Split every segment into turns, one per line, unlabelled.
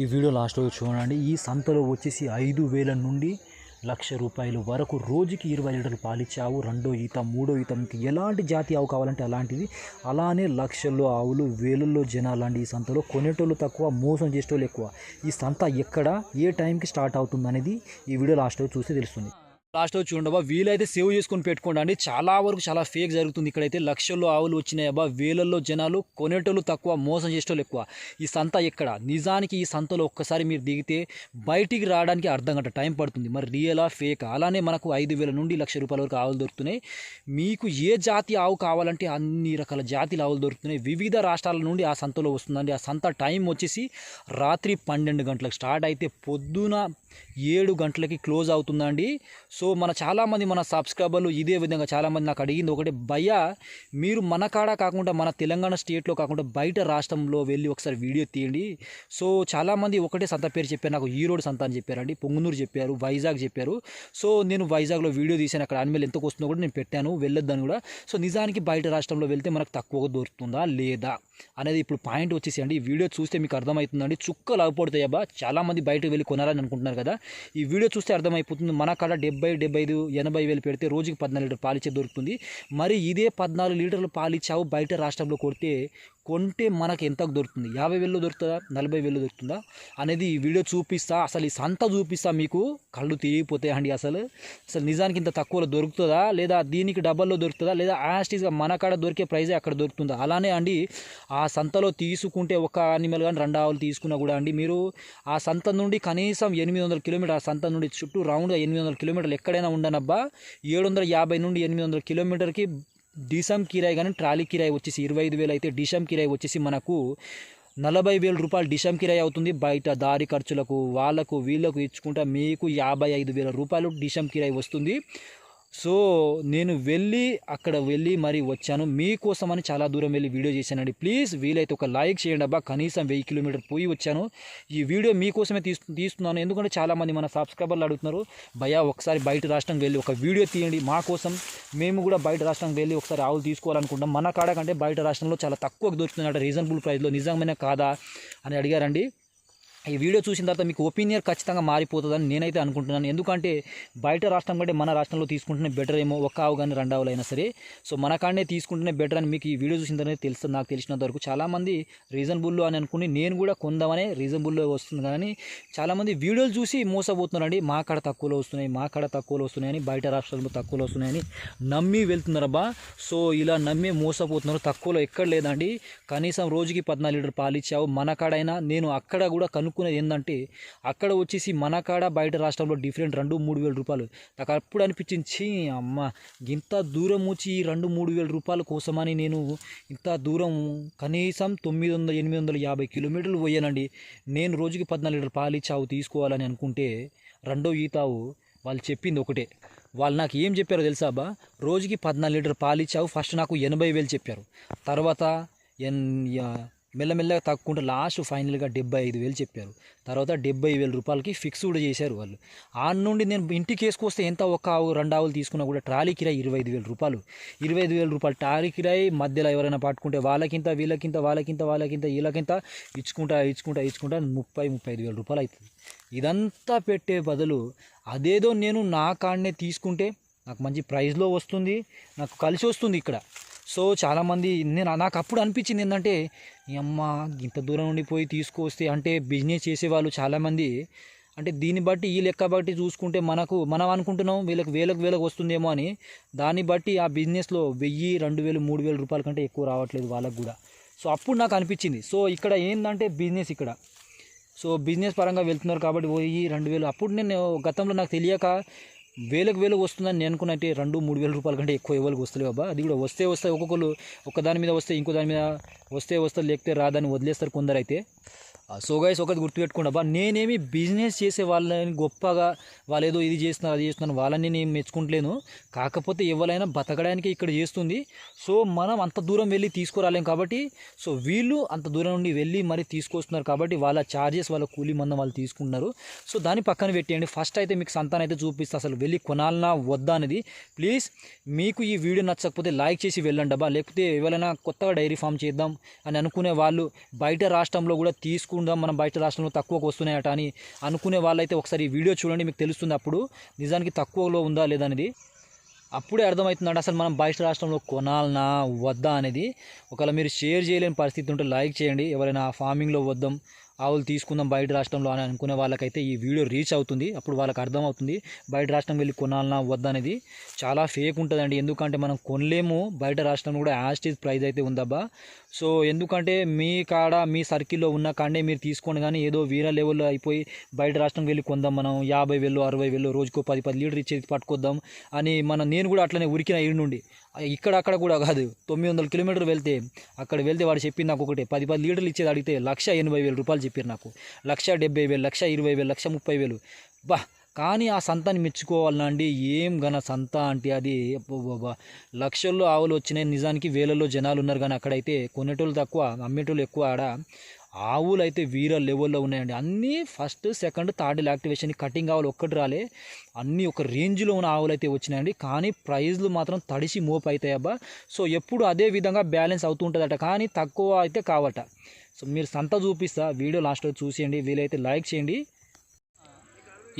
ఈ video last వరకు చూడండి. ఈ సంతలో వచ్చేసి ఐదు వేల నుండి లక్ష రూపాయల వరకు రోజుకి ఇరవై లీటర్లు పాలిచ్చే ఆవు రెండో ఈత మూడో ఈత మీకు ఎలాంటి జాతి ఆవు కావాలంటే అలాంటిది. అలానే లక్షల్లో ఆవులు వేలల్లో జనాలు అండి ఈ సంతలో. కొనేటోళ్ళు తక్కువ మోసం చేసేటోళ్ళు ఎక్కువ. ఈ సంత ఎక్కడ ఏ టైంకి స్టార్ట్ అవుతుంది అనేది ఈ వీడియో లాస్ట్లో చూస్తే తెలుస్తుంది. లాస్ట్లో చూడండి అబ్బా వీలైతే సేవ్ చేసుకొని పెట్టుకోండి అండి చాలా వరకు చాలా ఫేక్ జరుగుతుంది. ఇక్కడైతే లక్షల్లో ఆవులు వచ్చినాయి అబ్బా. వేలల్లో జనాలు కొనేటోళ్ళు తక్కువ మోసం చేసేటోళ్ళు ఎక్కువ. ఈ సంత ఎక్కడ? నిజానికి ఈ సంతలో ఒక్కసారి మీరు దిగితే బయటికి రావడానికి అర్థం గంట టైం పడుతుంది. మరి రియలా ఫేక్? అలానే మనకు ఐదు వేల నుండి లక్ష రూపాయల వరకు ఆవులు దొరుకుతున్నాయి. మీకు ఏ జాతి ఆవు కావాలంటే అన్ని రకాల జాతిల ఆవులు దొరుకుతున్నాయి. వివిధ రాష్ట్రాల నుండి ఆ సంతలో వస్తుందండి. ఆ సంత టైం వచ్చేసి రాత్రి పన్నెండు గంటలకు స్టార్ట్ అయితే పొద్దున ఏడు గంటలకి క్లోజ్ అవుతుందండి. సో మన చాలామంది మన సబ్స్క్రైబర్లు ఇదే విధంగా చాలామంది నాకు అడిగింది. ఒకటి భయ మీరు మన కాడ కాకుండా మన తెలంగాణ స్టేట్లో కాకుండా బయట రాష్ట్రంలో వెళ్ళి ఒకసారి వీడియో తీయండి. సో చాలామంది ఒకటే సంత పేరు చెప్పారు. నాకు ఈరోడ్ సంత అని చెప్పారండి. పొంగునూరు చెప్పారు. వైజాగ్ చెప్పారు. సో నేను వైజాగ్లో వీడియో తీసాను అక్కడ అనిమల్ ఎంతకు వస్తుందో కూడా నేను పెట్టాను. వెళ్ళొద్దని కూడా. సో నిజానికి బయట రాష్ట్రంలో వెళ్తే మనకు తక్కువగా దొరుకుతుందా? లేదా? అనేది ఇప్పుడు పాయింట్ వచ్చేసి అండి ఈ వీడియో చూస్తే మీకు అర్థమవుతుందండి. చుక్కలు అవ్వబడతాయి అబ్బా చాలామంది బయటకు వెళ్ళి కొనాలని అనుకుంటున్నారు కదా. ఈ వీడియో చూస్తే అర్థమైపోతుంది. మన కాడ డెబ్బై డెబ్బై ఐదు ఎనభై వేలు పెడితే రోజుకి పద్నాలుగు లీటర్ పాలిచ్చే దొరుకుతుంది. మరి ఇదే పద్నాలుగు లీటర్లు పాలిచ్చావు బయట రాష్ట్రంలో కొడితే కొంటే మనకు ఎంతకు దొరుకుతుంది? యాభై వేలు దొరుకుతుందా? నలభై వేలు దొరుకుతుందా? అనేది ఈ వీడియో చూపిస్తా అసలు ఈ సంత చూపిస్తా మీకు. కళ్ళు తిరిగిపోతాయండి అసలు. అసలు నిజానికి ఇంత తక్కువలో దొరుకుతుందా? లేదా దీనికి డబ్బల్లో దొరుకుతుందా? లేదా యాస్టీస్గా మన కాడ దొరికే ప్రైజే అక్కడ దొరుకుతుందా? అలానే అండి ఆ సంతలో తీసుకుంటే ఒక అనిమల్ కానీ రెండు ఆవులు తీసుకున్నా కూడా అండి మీరు ఆ సంత నుండి కనీసం ఎనిమిది వందల కిలోమీటర్ ఆ సంత నుండి చుట్టూ రౌండ్గా ఎనిమిది వందల కిలోమీటర్లు ఎక్కడైనా ఉండనబ్బా ఏడు వందల యాభై నుండి ఎనిమిది వందల కిలోమీటర్కి డీసమ్ కిరాయి కానీ ట్రాలీ కిరాయి వచ్చేసి ఇరవై ఐదు వేలు అయితే డీసమ్ కిరాయి వచ్చేసి మనకు నలభై వేల రూపాయలు డిషమ్ కిరాయి అవుతుంది. బయట దారి ఖర్చులకు వాళ్ళకు వీళ్ళకు ఇచ్చుకుంటా మీకు యాభై ఐదు వేల రూపాయలు డిషమ్ కిరాయి వస్తుంది. సో నేను వెళ్ళి అక్కడ వెళ్ళి మరి వచ్చాను. మీకోసమని చాలా దూరం వెళ్ళి వీడియో చేశానండి. ప్లీజ్ వీలైతే ఒక లైక్ చేయండి అబ్బా. కనీసం వెయ్యి కిలోమీటర్ పోయి వచ్చాను. ఈ వీడియో మీకోసమే తీస్తు తీస్తున్నాను. ఎందుకంటే చాలామంది మన సబ్స్క్రైబర్లు అడుగుతున్నారు భయా ఒకసారి బయట రాష్ట్రం వెళ్ళి ఒక వీడియో తీయండి. మా కోసం మేము కూడా బయట రాష్ట్రం వెళ్ళి ఒకసారి ఆవులు తీసుకోవాలనుకుంటాం మన కాడ కంటే బయట రాష్ట్రంలో చాలా తక్కువ దొరుకుతుందట రీజనబుల్ ప్రైస్లో. నిజమైన కాదా? అని అడిగారండి. ఈ వీడియో చూసిన తర్వాత మీకు ఒపీనియన్ ఖచ్చితంగా మారిపోతుందని నేనైతే అనుకుంటున్నాను. ఎందుకంటే బయట రాష్ట్రం కంటే మన రాష్ట్రంలో తీసుకుంటేనే బెటర్ ఏమో ఒక ఆవు కానీ రెండు ఆవులు సరే. సో మన కాడనే తీసుకుంటేనే బెటర్ అని మీకు ఈ వీడియో చూసిన తర్వాత తెలుస్తుంది నాకు తెలిసినంత వరకు. చాలామంది రీజనబుల్ అని అనుకుని నేను కూడా కొందామనే రీజనబుల్లో వస్తుంది కానీ చాలామంది వీడియోలు చూసి మోసపోతున్నారండి. మా కాడ తక్కువలో వస్తున్నాయి మా కాడ తక్కువలో వస్తున్నాయని బయట రాష్ట్రాల్లో తక్కువలో వస్తున్నాయని నమ్మి వెళ్తున్నారబ్బా సో ఇలా నమ్మి మోసపోతున్నారు. తక్కువలో ఎక్కడ లేదండి. కనీసం రోజుకి పద్నాలుగు లీటర్ పాలు ఇచ్చావు. మన కాడైనా నేను అక్కడ కూడా అనుకునేది ఏంటంటే అక్కడ వచ్చేసి మన కాడ బయట రాష్ట్రంలో డిఫరెంట్ రెండు మూడు వేల రూపాయలు. నాకు అప్పుడు అనిపించింది అమ్మ ఇంత దూరం వచ్చి ఈ రెండు మూడు వేల రూపాయల కోసమని నేను ఇంత దూరం కనీసం తొమ్మిది వందల ఎనిమిది వందల యాభై కిలోమీటర్లు పోయానండి. నేను రోజుకి పద్నాలుగు లీటర్ పాలు చావు తీసుకోవాలని అనుకుంటే రెండో ఈతావు వాళ్ళు చెప్పింది ఒకటే. వాళ్ళు నాకు ఏం చెప్పారో తెలుసా అబ్బా? రోజుకి పద్నాలుగు లీటర్ పాలు ఇచ్చావు ఫస్ట్ నాకు ఎనభై వేలు చెప్పారు. తర్వాత ఎన్ మెల్లమెల్లగా తగ్గుకుంటే లాస్ట్ ఫైనల్గా డెబ్బై ఐదు వేలు చెప్పారు. తర్వాత డెబ్బై వేల రూపాయలకి ఫిక్స్ కూడా చేశారు వాళ్ళు. ఆ నుండి నేను ఇంటికి వేసుకొస్తే ఎంత ఒక ఆవు రెండు ఆవులు తీసుకున్నా కూడా ట్రాలీ కిరాయి ఇరవై ఐదు వేల రూపాయలు. ఇరవై ఐదు వేల రూపాయలు ట్రాలీ కిరాయి మధ్యలో ఎవరైనా పట్టుకుంటే వాళ్ళకింత వీళ్ళకింత వాళ్ళకింత వాళ్ళకింత వీళ్ళకింత ఇచ్చుకుంటా ఇచ్చుకుంటా ఇచ్చుకుంటా ముప్పై ముప్పై ఐదు వేల రూపాయలు అవుతుంది. ఇదంతా పెట్టే బదులు అదేదో నేను నా కాడనే తీసుకుంటే నాకు మంచి ప్రైస్లో వస్తుంది నాకు కలిసి వస్తుంది ఇక్కడ. సో చాలామంది నేను నాకు అప్పుడు అనిపించింది ఏంటంటే అమ్మ ఇంత దూరం నుండి పోయి తీసుకొస్తే అంటే బిజినెస్ చేసేవాళ్ళు చాలామంది. అంటే దీన్ని బట్టి ఈ లెక్క బట్టి చూసుకుంటే మనకు మనం అనుకుంటున్నాం వీళ్ళకి వేలకు వేలకు వస్తుందేమో అని. దాన్ని బట్టి ఆ బిజినెస్లో వెయ్యి రెండు వేలు మూడు వేల రూపాయల కంటే ఎక్కువ రావట్లేదు వాళ్ళకు కూడా. సో అప్పుడు నాకు అనిపించింది. సో ఇక్కడ ఏంటంటే బిజినెస్ ఇక్కడ. సో బిజినెస్ పరంగా వెళ్తున్నారు కాబట్టి పోయి రెండు వేలు. అప్పుడు నేను గతంలో నాకు తెలియక వేలకు వేలకు వస్తుందని నేను అనుకున్నట్టే రెండు మూడు వేల రూపాయల కంటే ఎక్కువ ఎవరికి వస్తలేవు అబ్బా అది కూడా వస్తే వస్తే ఒక్కొక్కరు ఒక దాని మీద వస్తే ఇంకో దాని మీద వస్తే వస్తే లేకపోతే రాదని వదిలేస్తారు కొందరు అయితే సో గైస్ ఒకటి గుర్తుపెట్టుకోండి అబ్బా నేనేమి బిజినెస్ చేసే వాళ్ళని గొప్పగా వాళ్ళు ఏదో ఇది చేస్తున్నారు అది చేస్తున్నారు వాళ్ళని నేను మెచ్చుకుంటలేను. కాకపోతే ఎవరైనా బతకడానికి ఇక్కడ చేస్తుంది. సో మనం అంత దూరం వెళ్ళి తీసుకురాలేం కాబట్టి సో వీళ్ళు అంత దూరం నుండి వెళ్ళి మరి తీసుకొస్తున్నారు కాబట్టి వాళ్ళ ఛార్జెస్ వాళ్ళ కూలీ మందం వాళ్ళు తీసుకుంటున్నారు. సో దాన్ని పక్కన పెట్టేయండి. ఫస్ట్ అయితే మీకు సంతానం అయితే చూపిస్తా. అసలు వెళ్ళి కొనాలనా వద్దా అనేది ప్లీజ్ మీకు ఈ వీడియో నచ్చకపోతే లైక్ చేసి వెళ్ళండి అబ్బా. లేకపోతే ఎవరైనా కొత్తగా డైరీ ఫామ్ చేద్దాం అని అనుకునే వాళ్ళు బయట రాష్ట్రంలో కూడా తీసుకు తీసుకుందాం మనం బయట రాష్ట్రంలో తక్కువకు వస్తున్నాయట అని అనుకునే వాళ్ళైతే ఒకసారి ఈ వీడియో చూడండి మీకు తెలుస్తుంది అప్పుడు నిజానికి తక్కువలో ఉందా లేదా అనేది. అప్పుడే అర్థమవుతుందండి అసలు మనం బయట రాష్ట్రంలో కొనాలనా వద్దా అనేది. ఒకవేళ మీరు షేర్ చేయలేని పరిస్థితి ఉంటే లైక్ చేయండి ఎవరైనా ఫార్మింగ్లో వద్దాం ఆవులు తీసుకుందాం బయట రాష్ట్రంలో అని అనుకునే వాళ్ళకైతే ఈ వీడియో రీచ్ అవుతుంది. అప్పుడు వాళ్ళకి అర్థమవుతుంది. బయట రాష్ట్రం వెళ్ళి కొనాలన్నా వద్దా అనేది చాలా ఫేక్ ఉంటుందండి. ఎందుకంటే మనం కొనలేము. బయట రాష్ట్రంలో కూడా యాస్టీజ్ ప్రైజ్ అయితే ఉందబ్బా. సో ఎందుకంటే మీ కాడ మీ సర్కిల్లో ఉన్న కాడే మీరు తీసుకోండి కానీ ఏదో వీర లెవెల్లో అయిపోయి బయట రాష్ట్రం వెళ్ళి కొందాం మనం. యాభై వేలు అరవై వేలు రోజుకో పది పది లీటర్ ఇచ్చేది పట్టుకొద్దాం అని మన నేను కూడా అట్లనే ఉరికిన ఈడు నుండి. ఇక్కడ అక్కడ కూడా కాదు. తొమ్మిది వందల కిలోమీటర్లు వెళ్తే అక్కడ వెళ్తే వాడు చెప్పింది నాకు ఒకటే. పది పది లీటర్లు ఇచ్చేది అడిగితే లక్ష ఎనభై వేలు రూపాయలు చెప్పారు నాకు. లక్ష డెబ్బై వేలు లక్ష ఇరవై వేలు లక్ష ముప్పై వేలు. బా కానీ ఆ సంతాన్ని మెచ్చుకోవాలండి. ఏం గన సంత అంటే అది? లక్షల్లో ఆవులు వచ్చినాయి. నిజానికి వేలలో జనాలు ఉన్నారు కానీ అక్కడైతే కొనేటోళ్ళు తక్కువ అమ్మేటోళ్ళు ఎక్కువ ఆడ. ఆవులు అయితే వీర లెవెల్లో ఉన్నాయండి. అన్నీ first second third activation cutting ఆవులు ఒక్కటి రాలే. అన్నీ ఒక రేంజ్లో ఉన్న ఆవులు అయితే వచ్చినాయండి. కానీ ప్రైజ్లు మాత్రం తడిసి మోపు అవుతాయి అబ్బా. సో ఎప్పుడు అదే విధంగా బ్యాలెన్స్ అవుతూ ఉంటుందట. కానీ తక్కువ అయితే కావట. సో మీరు సంత చూపిస్తా. వీడియో లాస్ట్లో చూసేయండి. వీలైతే లైక్ చేయండి.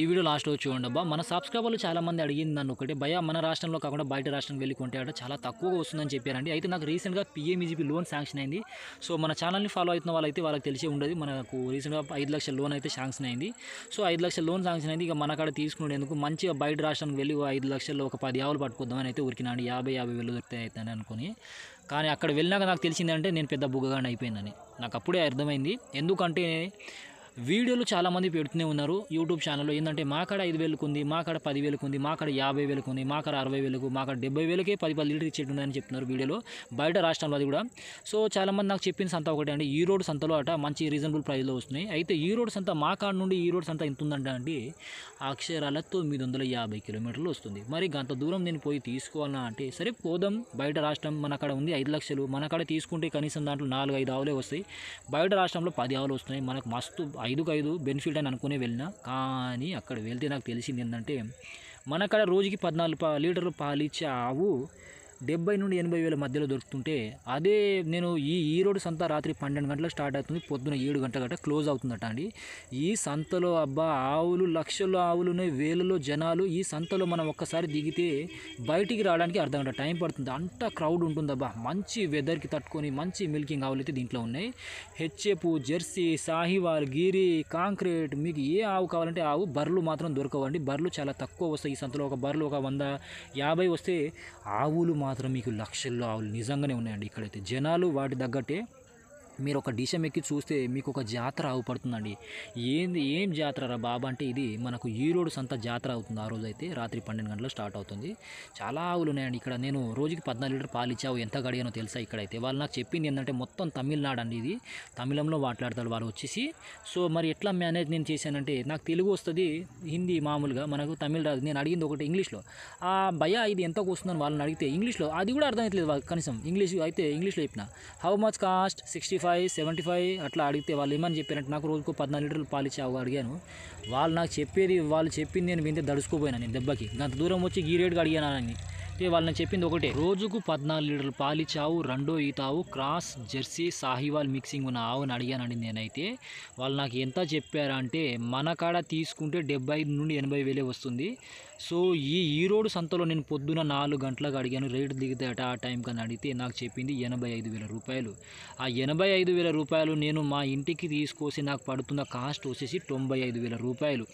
ఈ వీడియో లాస్ట్ వచ్చి చూడండి అబ్బా. మన సబ్స్క్రైబర్లు చాలా మంది అడిగింది నన్ను ఒకటి భయ మన రాష్ట్రంలో కాకుండా బయట రాష్ట్రం వెళ్ళి కొంటే ఆడ చాలా తక్కువగా వస్తుందని చెప్పారండి. అయితే నాకు రీసెంట్గా పిఎంఈజీపీ లోన్ శాంక్షన్ అయింది. సో మన ఛానల్ని ఫాలో అవుతున్న వాళ్ళైతే వాళ్ళకి తెలిసే ఉండదు. మనకు రీసెంట్గా ఐదు లక్షల లోన్ అయితే శాంక్షన్ అయింది. సో ఐదు లక్షల లోన్ శాంక్షన్ అయింది. ఇక మన కాడ తీసుకునేందుకు మంచిగా బయట రాష్ట్రానికి వెళ్ళి ఐదు లక్షల్లో ఒక పది ఆవులు పట్టుకొద్దామని అయితే ఉరికినాండి యాభై యాభై వేలు దొరుకుతాయి అయితే అనుకుని. కానీ అక్కడ వెళ్ళినాక నాకు తెలిసిందంటే నేను పెద్ద బుగ్గగానే అయిపోయిందని. నాకు అప్పుడే అర్థమైంది. ఎందుకంటే వీడియోలు చాలామంది పెడుతూనే ఉన్నారు. యూట్యూబ్ ఛానల్లో ఏంటంటే మా కాడ ఐదు వేలకు ఉంది మా కాడ పది వేలకు ఉంది మా కాడ యాభై వేలకు ఉంది మా కాడ అరవై వేలకు మా కాడ డెబ్బై వేలకే పది పది లీటర్ ఇచ్చేటుందని చెప్తున్నారు వీడియోలో. బయట రాష్ట్రంలో అది కూడా. సో చాలామంది నాకు చెప్పిన సంత ఒకటే అండి. ఈ రోడ్ సంతలో అట మంచి రీజనబుల్ ప్రైస్లో వస్తున్నాయి. అయితే ఈ రోడ్ సంత మా కాడ నుండి ఈ రోడ్ సంత ఎంత ఉందంట అండి అక్షరాల తొమ్మిది వందల యాభై కిలోమీటర్లు వస్తుంది. మరి అంత దూరం నేను పోయి తీసుకోవాలా అంటే సరే పోదాం. బయట రాష్ట్రం మన కాడ ఉంది ఐదు లక్షలు. మన కాడ తీసుకుంటే కనీసం దాంట్లో నాలుగు ఐదు ఆవులే వస్తాయి. బయట రాష్ట్రంలో పది ఆవులు వస్తున్నాయి. మనకు మస్తు ఐదుకు ఐదు బెనిఫిట్ అని అనుకునే వెళ్ళినా కానీ అక్కడ వెళ్తే నాకు తెలిసింది ఏంటంటే మన కాడ రోజుకి పద్నాలుగు లీటర్లు పాలిచ్చే ఆవు డెబ్బై నుండి ఎనభై వేల మధ్యలో దొరుకుతుంటే అదే నేను ఈ ఈ రోడ్డు సంత రాత్రి పన్నెండు గంటలకు స్టార్ట్ అవుతుంది పొద్దున ఏడు గంటల గంట క్లోజ్ అవుతుందట అండి. ఈ సంతలో అబ్బా ఆవులు లక్షల్లో ఆవులు ఉన్నాయి వేలలో జనాలు ఈ సంతలో మనం ఒక్కసారి దిగితే బయటికి రావడానికి అర్ధ గంట టైం పడుతుంది అంత క్రౌడ్ ఉంటుంది అబ్బా మంచి వెదర్కి తట్టుకొని మంచి మిల్కింగ్ ఆవులు అయితే దీంట్లో ఉన్నాయి. హెచ్ఎపు జెర్సీ సాహివాల్ గిరి కాంక్రీట్ మీకు ఏ ఆవు కావాలంటే ఆవు బర్రెలు మాత్రం దొరకవండి. బర్రెలు చాలా తక్కువ వస్తాయి ఈ సంతలో. ఒక బర్రెలు ఒక వంద యాభై వస్తే ఆవులు మాత్రం మీకు లక్షల్లో ఆవులు నిజంగానే ఉన్నాయండి. ఇక్కడైతే జనాలు వాటి తగ్గట్టే మీరు ఒక డిషం ఎక్కి చూస్తే మీకు ఒక జాతర అవుపడుతుందండి ఏంది ఏం జాతర రా బాబా? అంటే ఇది మనకు ఈరోడు సంత జాతర అవుతుంది. ఆ రోజు అయితే రాత్రి పన్నెండు గంటలకు స్టార్ట్ అవుతుంది. చాలా ఆవులు ఉన్నాయండి ఇక్కడ. నేను రోజుకి పద్నాలుగు లీటర్ పాలు ఇచ్చావు. ఎంత గడిగానో తెలుసా ఇక్కడైతే? వాళ్ళు నాకు చెప్పింది ఏంటంటే మొత్తం తమిళనాడు అండి ఇది. తమిళంలో మాట్లాడతాడు వాళ్ళు వచ్చేసి. సో మరి ఎట్లా మేనేజ్ నేను చేశానంటే నాకు తెలుగు వస్తుంది హిందీ మామూలుగా. మనకు తమిళ రాదు. నేను అడిగింది ఒకటి ఇంగ్లీష్లో. ఆ భయ ఇది ఎంతకు వస్తుందని వాళ్ళని అడిగితే ఇంగ్లీష్లో అది కూడా అర్థమవుతలేదు కనీసం. ఇంగ్లీష్ అయితే ఇంగ్లీష్లో చెప్పిన. How much cost sixty five seventy five అట్లా అడిగితే వాళ్ళు ఏమని చెప్పారంటే నాకు రోజుకు పద్నాలుగు లీటర్లు పాలు ఇచ్చావు అడిగాను. వాళ్ళు నాకు చెప్పేది వాళ్ళు చెప్పింది నేను వింటే దడుచుకోపోయినా నేను దెబ్బకి. అంత దూరం వచ్చి ఈ రేటుగా అడిగానని వాళ్ళని చెప్పింది ఒకటే. రోజుకు పద్నాలుగు లీటర్లు పాలు రెండో ఈతావు క్రాస్ జెర్సీ సాహివాల్ మిక్సింగ్ ఉన్న ఆవుని అడిగానండి నేనైతే. వాళ్ళు నాకు ఎంత చెప్పారంటే మన కాడ తీసుకుంటే డెబ్బై ఐదు నుండి ఎనభై వేలే వస్తుంది. సో ఈ ఈరోడు సంతలో నేను పొద్దున నాలుగు గంటలకు అడిగాను రేటు దిగుతాయట ఆ టైం కన్నా అడిగితే నాకు చెప్పింది ఎనభై ఐదు వేల రూపాయలు. ఆ ఎనభై ఐదు వేల రూపాయలు నేను మా ఇంటికి తీసుకొచ్చి నాకు పడుతున్న కాస్ట్ వచ్చేసి తొంభై ఐదు వేల రూపాయలు.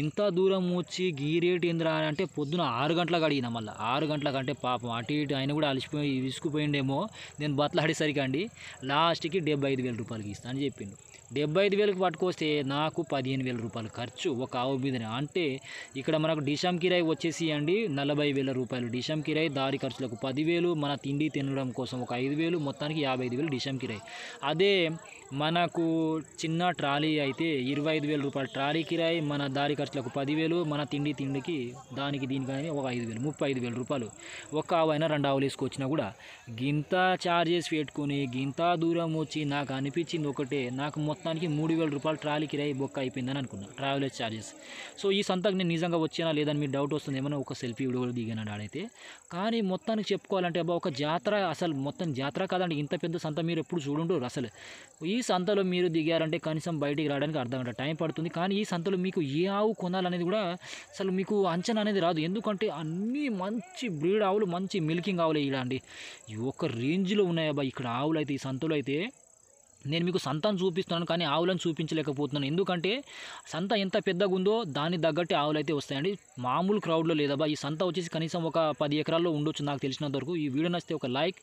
ఇంత దూరం వచ్చి గీ రేటు ఏందిరా అని అంటే పొద్దున ఆరు గంటలకు అడిగిన మళ్ళీ. ఆరు గంటలకు అంటే పాపం అటు ఇటు ఆయన కూడా అలసిపోయి విసుకుపోయిండేమో నేను బతలాడేసరికి అండి లాస్ట్కి డెబ్బై ఐదు వేల రూపాయలకి ఇస్తాను అని చెప్పిండు. డెబ్బై ఐదు వేలకు పట్టుకొస్తే నాకు పదిహేను వేల రూపాయలు ఖర్చు. ఒక ఆవు మీదనే అంటే ఇక్కడ మనకు డిషాం కిరాయి వచ్చేసి అండి నలభై వేల రూపాయలు డిషాం కిరాయి. దారి ఖర్చులకు పదివేలు మన తిండి తినడం కోసం ఒక ఐదు వేలు మొత్తానికి యాభై ఐదు వేలు డిషాం కిరాయి. అదే మనకు చిన్న ట్రాలీ అయితే ఇరవై ఐదు వేల రూపాయలు ట్రాలీ కిరాయి మన దారి ఖర్చులకు పదివేలు మన తిండి తిండికి దానికి దీనికి ఒక ఐదు వేలు ముప్పై ఐదు వేల రూపాయలు. ఒక ఆవు అయినా రెండు ఆవులు వేసుకొచ్చినా కూడా గింత చార్జెస్ పెట్టుకొని గింత దూరం వచ్చి నాకు అనిపించింది ఒకటే. నాకు మొత్తం మొత్తానికి మూడు వేల రూపాయలు ట్రాలీ కిరాయి బొక్క అయిపోయిందని అనుకున్నా. ట్రావెలర్స్ ఛార్జెస్ సో ఈ సంతకు నేను నిజంగా వచ్చానా లేదని మీ డౌట్ వస్తుంది ఏమైనా ఒక సెల్ఫీ వీడియో కూడా దిగాను ఆడైతే. కానీ మొత్తానికి చెప్పుకోవాలంటే అబ్బా ఒక జాతర అసలు మొత్తం జాతర కాదండి ఇంత పెద్ద సంత మీరు ఎప్పుడు చూడుండరు అసలు. ఈ సంతలో మీరు దిగారంటే కనీసం బయటికి రావడానికి అర్థం గంట టైం పడుతుంది. కానీ ఈ సంతలో మీకు ఏ ఆవు కొనాలనేది కూడా అసలు మీకు అంచనా అనేది రాదు. ఎందుకంటే అన్నీ మంచి బ్రీడ్ ఆవులు మంచి మిల్కింగ్ ఆవులు ఇక్కడ అండి. ఈ ఒక్క రేంజ్లో ఉన్నాయబ్బా ఇక్కడ ఆవులు అయితే ఈ సంతలో అయితే నేను మీకు సంతాన్ని చూపిస్తున్నాను కానీ ఆవులను చూపించలేకపోతున్నాను. ఎందుకంటే సంత ఎంత పెద్దగా ఉందో దాని తగ్గట్టు ఆవులు అయితే వస్తాయండి. మామూలు క్రౌడ్లో లేదబ్బా. ఈ సంత వచ్చేసి కనీసం ఒక పది ఎకరాల్లో ఉండొచ్చు నాకు తెలిసినంత వరకు. ఈ వీడియో నచ్చితే ఒక లైక్